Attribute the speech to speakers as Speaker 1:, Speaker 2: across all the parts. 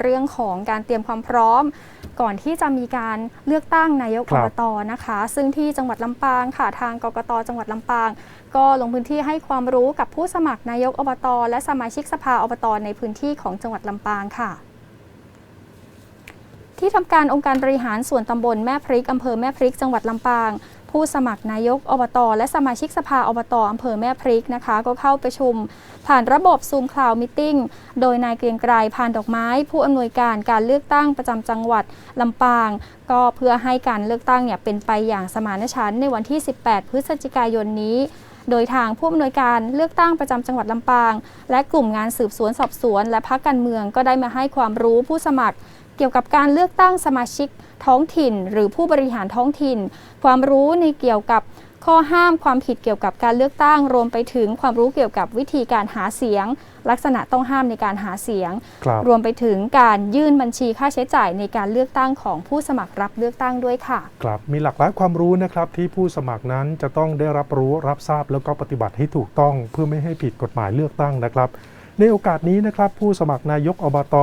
Speaker 1: เรื่องของการเตรียมความพร้อม ก่อนที่จะมีการเลือกตั้งนายกอบบตนะคะ ซึ่งที่จังหวัดลำปางค่ะทางกกตจังหวัดลำปาง ก็ลงพื้นที่ให้ความรู้กับผู้สมัครนายกอบต และสมาชิกสภาอบต ในพื้นที่ของจังหวัดลำปางค่ะที่ทำการองค์การบริหารส่วนตำบลแม่พริกอำเภอแม่พริกจังหวัดลำปาง ผู้สมัครนายกอบตและสมาชิกสภาอบตอำเภอแม่พริกนะคะ ก็เข้าประชุมผ่านระบบซูมคลาวมิติ้งโดยนายเกรียงไกรพานดอกไม้ ผู้อำนวยการการเลือกตั้งประจำจังหวัดลำปาง ก็เพื่อให้การเลือกตั้งเนี่ยเป็นไปอย่างสมานฉันท์ในวันที่ 18 พฤศจิกายนนี้โดยทางผู้อำนวยการเลือกตั้งประจำจังหวัดลำปาง และกลุ่มงานสืบสวนสอบสวน และพักการเมืองก็ได้มาให้ความรู้ผู้สมัคร เกี่ยวกับการเลือกตั้งสมาชิกท้องถิ่น หรือผู้บริหารท้องถิ่น ความรู้ในเกี่ยวกับข้อห้ามความผิดเกี่ยวกับการเลือกตั้งรวมไปถึงความรู้เกี่ยวกับวิธีการหาเสียง ลักษณะต้องห้ามในการหาเสียง
Speaker 2: ครับ
Speaker 1: รวมไปถึงการยื่นบัญชีค่าใช้จ่ายในการเลือกตั้งของผู้สมัครรับเลือกตั้งด้วยค่ะ
Speaker 2: ครับมีหลากหลายความรู้นะครับที่ผู้สมัครนั้นจะต้องได้รับรู้รับทราบแล้วก็ปฏิบัติให้ถูกต้อง เพื่อไม่ให้ผิดกฎหมายเลือกตั้งนะครับ ในโอกาสนี้นะครับผู้สมัครนายกอบต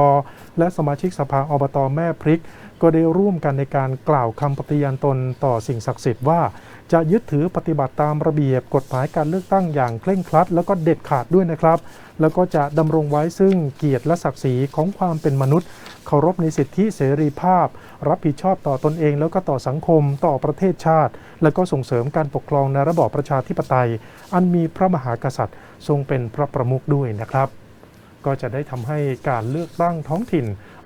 Speaker 2: และสมาชิกสภาอบตแม่พริก ก็ได้ร่วมกันในการกล่าวคำปฏิญาณตนต่อสิ่งศักดิ์สิทธิ์ว่าจะยึดถือปฏิบัติตามระเบียบกฎหมายการเลือกตั้งอย่างเคร่งครัด แล้วก็เด็ดขาดด้วยนะครับ แล้วก็จะดำรงไว้ซึ่งเกียรติและศักดิ์ศรีของความเป็นมนุษย์ เคารพในสิทธิเสรีภาพ รับผิดชอบต่อตนเอง แล้วก็ต่อสังคมต่อประเทศชาติ แล้วก็ส่งเสริมการปกครองในระบอบประชาธิปไตย อันมีพระมหากษัตริย์ ทรงเป็นพระประมุขด้วยนะครับ ก็จะได้ทำให้การเลือกตั้งท้องถิ่น